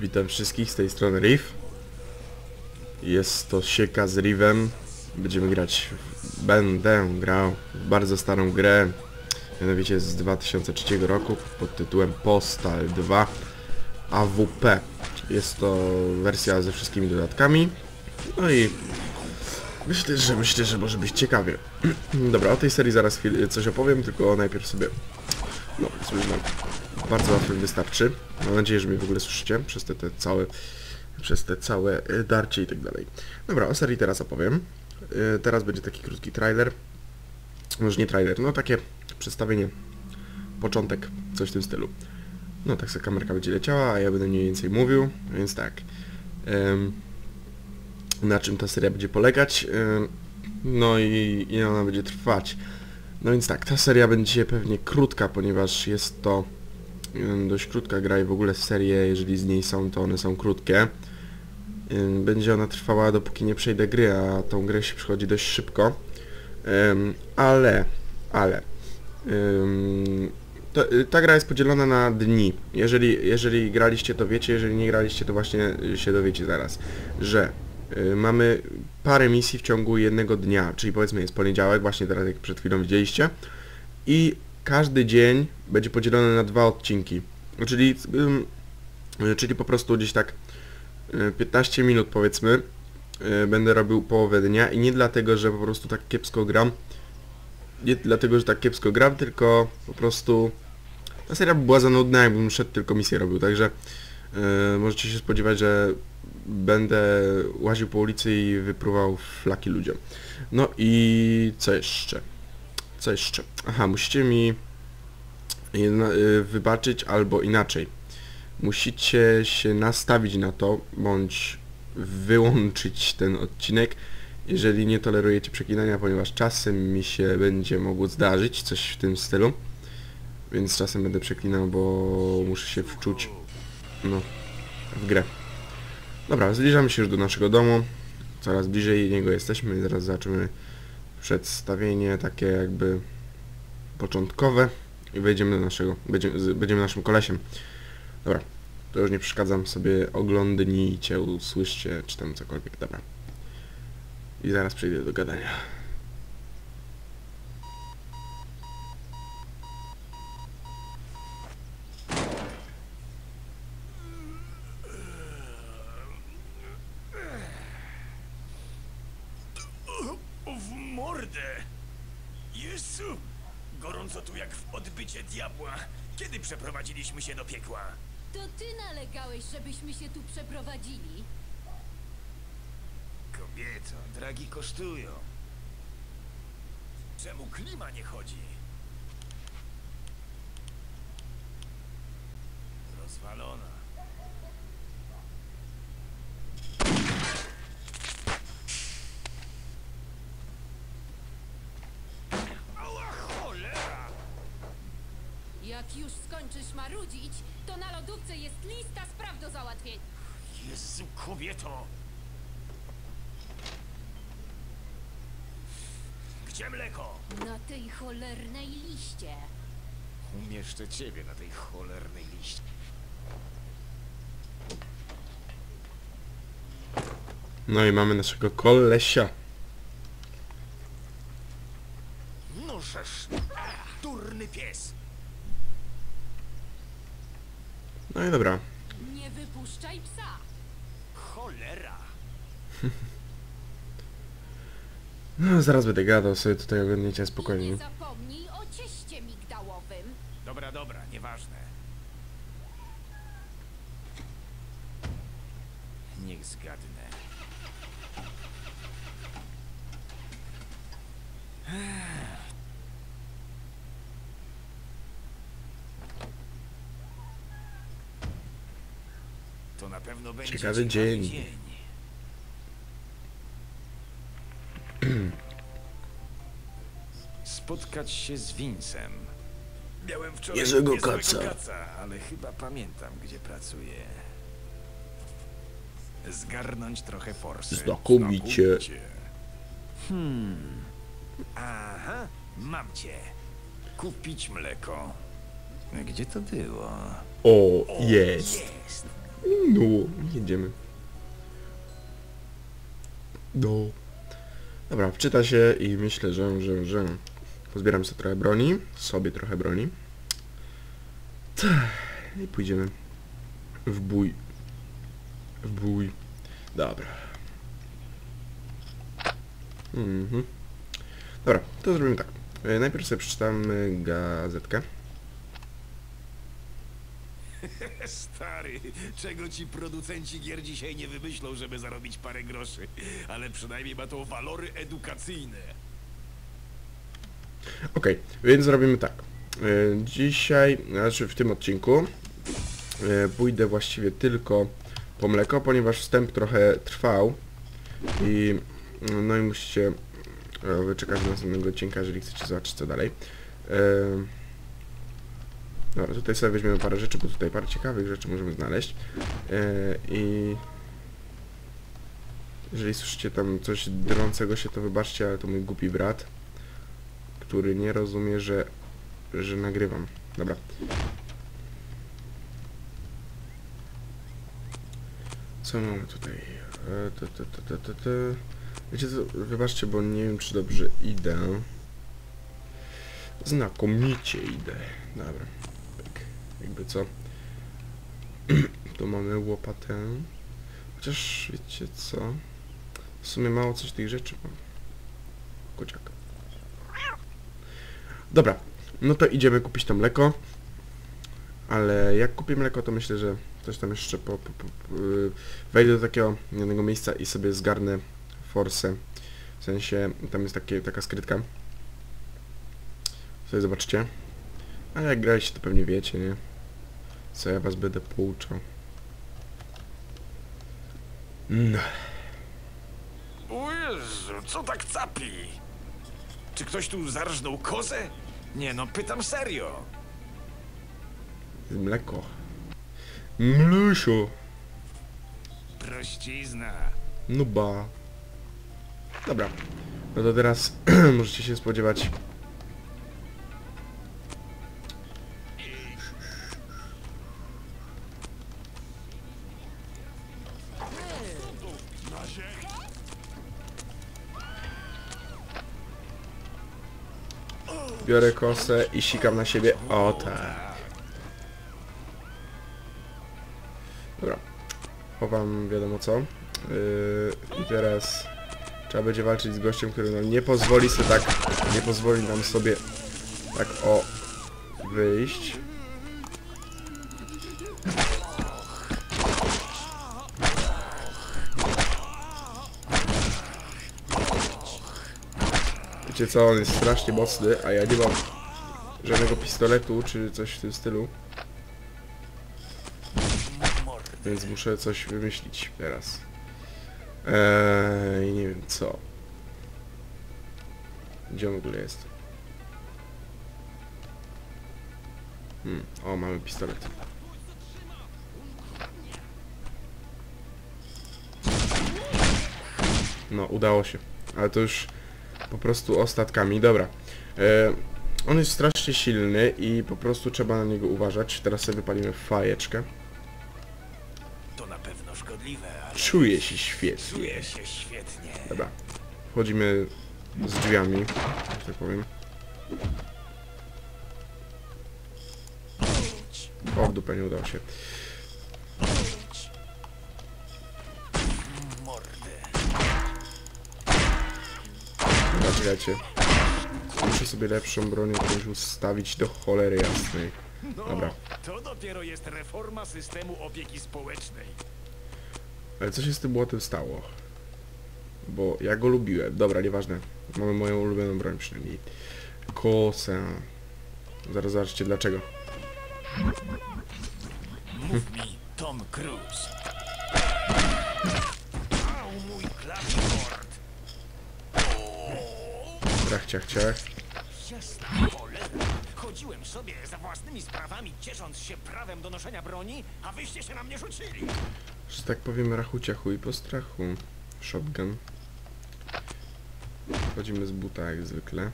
Witam wszystkich z tej strony Riff. Jest to sieka z Riffem. Będziemy grać, w- będę grał w bardzo starą grę, mianowicie z 2003 roku pod tytułem Postal 2 AWP. Jest to wersja ze wszystkimi dodatkami. No i myślę, że myślę, że może być ciekawie. Dobra, o tej serii zaraz coś opowiem, tylko najpierw sobie no, znam. Bardzo łatwo mi wystarczy. Mam nadzieję, że mnie w ogóle słyszycie przez te, te całe przez te całe e, darcie i tak dalej. Dobra, o serii teraz opowiem. E, Teraz będzie taki krótki trailer. Może nie trailer, no takie przedstawienie. Początek, coś w tym stylu. No tak sobie kamerka będzie leciała, a ja będę mniej więcej mówił, więc tak. Na czym ta seria będzie polegać? Em, no i ile ona będzie trwać? No więc tak, ta seria będzie pewnie krótka, ponieważ jest to dość krótka gra i w ogóle serie, jeżeli z niej są, to one są krótkie. Będzie ona trwała dopóki nie przejdę gry, a tą grę się przychodzi dość szybko. Ale, ale... to, y, ta gra jest podzielona na dni. Jeżeli, jeżeli graliście to wiecie, jeżeli nie graliście to właśnie się dowiecie zaraz, że y, mamy parę misji w ciągu jednego dnia, czyli powiedzmy jest poniedziałek, właśnie teraz jak przed chwilą widzieliście i każdy dzień będzie podzielony na dwa odcinki, czyli, y, czyli po prostu gdzieś tak y, 15 minut powiedzmy y, będę robił połowę dnia i nie dlatego, że po prostu tak kiepsko gram, nie dlatego, że tak kiepsko gram, tylko po prostu ta seria by była za nudna, jakbym szedł tylko misję robił, także y, możecie się spodziewać, że będę łaził po ulicy i wypruwał flaki ludziom. No i co jeszcze? Co jeszcze? Aha, musicie mi y, wybaczyć albo inaczej. Musicie się nastawić na to, bądź wyłączyć ten odcinek, jeżeli nie tolerujecie przeklinania, ponieważ czasem mi się będzie mogło zdarzyć coś w tym stylu. Więc czasem będę przeklinał, bo muszę się wczuć no, w grę. Dobra, zbliżamy się już do naszego domu. Coraz bliżej niego jesteśmy i zaraz zobaczymy przedstawienie takie jakby początkowe i wejdziemy do naszego, będziemy, będziemy naszym kolesiem. Dobra, to już nie przeszkadzam sobie, oglądnijcie, usłyszcie, czy tam cokolwiek, dobra. I zaraz przejdę do gadania. O, w mordę! Jezu! Gorąco tu jak w odbycie diabła. Kiedy przeprowadziliśmy się do piekła? To ty nalegałeś, żebyśmy się tu przeprowadzili. Kobieto, dragi kosztują. Czemu klima nie chodzi? Jak już skończysz marudzić, to na lodówce jest lista spraw do załatwienia. Jezu, kobieto! Gdzie mleko? Na tej cholernej liście. Umieszczę ciebie na tej cholernej liście. No i mamy naszego kolesia. No żeż, ach, durny pies! No i dobra. Nie wypuszczaj psa. Cholera! No, zaraz będę gadał sobie tutaj oglądnięcie I spokojnie. nie zapomnij o cieście migdałowym. Dobra, dobra, nieważne. Niech zgadnę. To na pewno będzie Ciekawy dzień. Spotkać się z Vincem. Miałem wczoraj Jerzego kaca. kaca, ale chyba pamiętam, gdzie pracuję. Zgarnąć trochę forsy. Znakomicie. Hmm. Aha, mam cię. Kupić mleko. Gdzie to było? O, jest. Jest. No, jedziemy. Do. Dobra, wczyta się i myślę, że, że, że pozbieram sobie trochę broni, sobie trochę broni. I pójdziemy w bój. W bój. Dobra. Mhm. Dobra, to zrobimy tak. E, Najpierw sobie przeczytamy gazetkę. Stary, czego ci producenci gier dzisiaj nie wymyślą, żeby zarobić parę groszy. Ale przynajmniej ma to walory edukacyjne. Okej, więc zrobimy tak. E, Dzisiaj, znaczy w tym odcinku e, pójdę właściwie tylko po mleko, ponieważ wstęp trochę trwał i no i musicie e, wyczekać następnego odcinka, jeżeli chcecie zobaczyć co dalej. Dobra, tutaj sobie weźmiemy parę rzeczy, bo tutaj parę ciekawych rzeczy możemy znaleźć. I jeżeli słyszycie tam coś drącego się, to wybaczcie, ale to mój głupi brat który nie rozumie, że, że nagrywam. Dobra. Co mamy tutaj? E, te. Wiecie co, wybaczcie, bo nie wiem, czy dobrze idę. Znakomicie idę. Dobra. Tak, jakby co. tu mamy łopatę. Chociaż, wiecie co? W sumie mało coś tych rzeczy mam. Kociak. Dobra, no to idziemy kupić to mleko. Ale jak kupię mleko, to myślę, że coś tam jeszcze po, po, po, wejdę do takiego jednego miejsca i sobie zgarnę forsę. W sensie, tam jest takie, taka skrytka. Sobie zobaczcie. Ale jak graliście, to pewnie wiecie, nie? Co ja was będę pouczał. No. O co tak capi? Czy ktoś tu zarżnął kozę? Nie no, pytam serio. Mleko. Mlusio. Prościzna. No ba. Dobra. No to teraz możecie się spodziewać. Biorę kosę i sikam na siebie. O tak. Dobra. Chowam wiadomo co. Yy, I teraz trzeba będzie walczyć z gościem, który nam nie pozwoli sobie tak, nie pozwoli nam sobie tak o wyjść. Wiecie co, on jest strasznie mocny, a ja nie mam żadnego pistoletu czy coś w tym stylu. Więc muszę coś wymyślić teraz. Eee, nie wiem co. Gdzie on w ogóle jest? Hmm. O, mamy pistolet. No, udało się. Ale to już po prostu ostatkami. Dobra. E, on jest strasznie silny i po prostu trzeba na niego uważać. Teraz sobie wypalimy fajeczkę. To na pewno szkodliwe, ale Czuję się świetnie. czuję się świetnie. Dobra. Wchodzimy z drzwiami, że tak powiem. O, w dupę nie udało się. Czekajcie. Muszę sobie lepszą broń jakąś ustawić do cholery jasnej. Dobra. to dopiero jest reforma systemu opieki społecznej. Ale co się z tym młotem stało? Bo ja go lubiłem. Dobra, nieważne. Mamy moją ulubioną broń przynajmniej. Kosę. Zaraz zobaczcie dlaczego. Mów mi, Tom Cruise. Ciach, ciach. Chodziłem sobie za własnymi sprawami, ciesząc się prawem do noszenia broni, a wyście się na mnie rzucili. Że tak powiem rachu ciachu i po strachu. Shotgun. Wchodzimy z buta jak zwykle.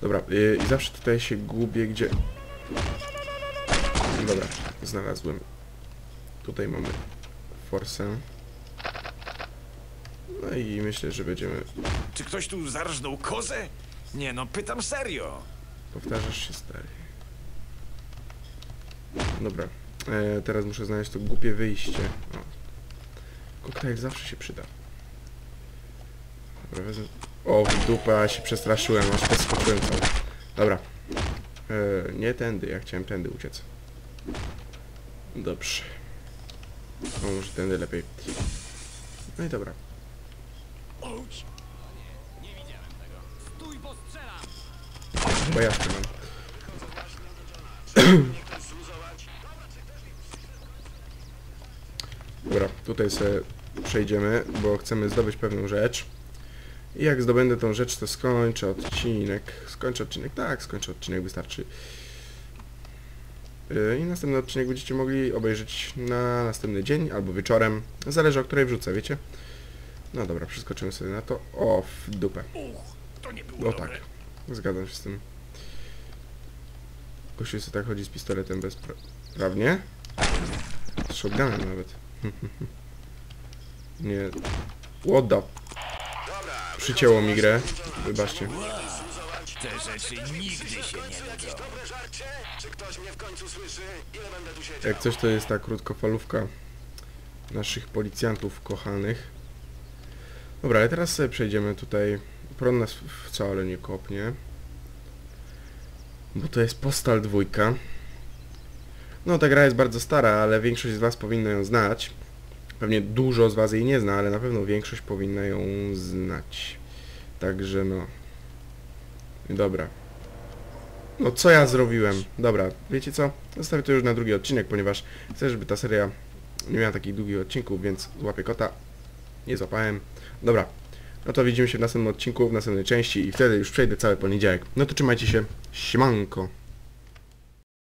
Dobra, i, i zawsze tutaj się gubię, gdzie... Dobra, znalazłem. Tutaj mamy forsę. No i myślę, że będziemy... Czy ktoś tu zarżnął kozę? Nie no, pytam serio. Powtarzasz się, stary. Dobra. E, teraz muszę znaleźć to głupie wyjście. O. Koktajl zawsze się przyda. Dobra, wezmę... O, w dupę, a się przestraszyłem, aż podskoczyłem cały. Dobra. E, nie tędy, ja chciałem tędy uciec. Dobrze. O, może tędy lepiej. No i dobra. Bo ja mam. Dobra, tutaj sobie przejdziemy, bo chcemy zdobyć pewną rzecz. I jak zdobędę tą rzecz, to skończę odcinek. Skończę odcinek? Tak, skończę odcinek, wystarczy. Yy, I następny odcinek będziecie mogli obejrzeć na następny dzień albo wieczorem. Zależy o której wrzucę, wiecie? No dobra, przeskoczymy sobie na to. O, w dupę. Uch, to nie było No tak, zgadzam się z tym. Gościu sobie tak chodzi z pistoletem bezprawnie. Z shotgunem nawet. Nie. What the... Przycięło mi grę. Wybaczcie. Te rzeczy nigdy się nie nudzą. Jak coś to jest ta krótkofalówka naszych policjantów kochanych. Dobra, ale teraz sobie przejdziemy tutaj. Pron nas wcale nie kopnie. Bo to jest Postal dwójka. No ta gra jest bardzo stara, ale większość z was powinna ją znać. Pewnie dużo z was jej nie zna, ale na pewno większość powinna ją znać. Także no. Dobra. No co ja zrobiłem? Dobra, wiecie co? Zostawię to już na drugi odcinek, ponieważ chcę, żeby ta seria nie miała takich długich odcinków, więc złapię kota. Nie złapałem. Dobra. No to widzimy się w następnym odcinku, w następnej części i wtedy już przejdę cały poniedziałek. No to trzymajcie się. Siemanko.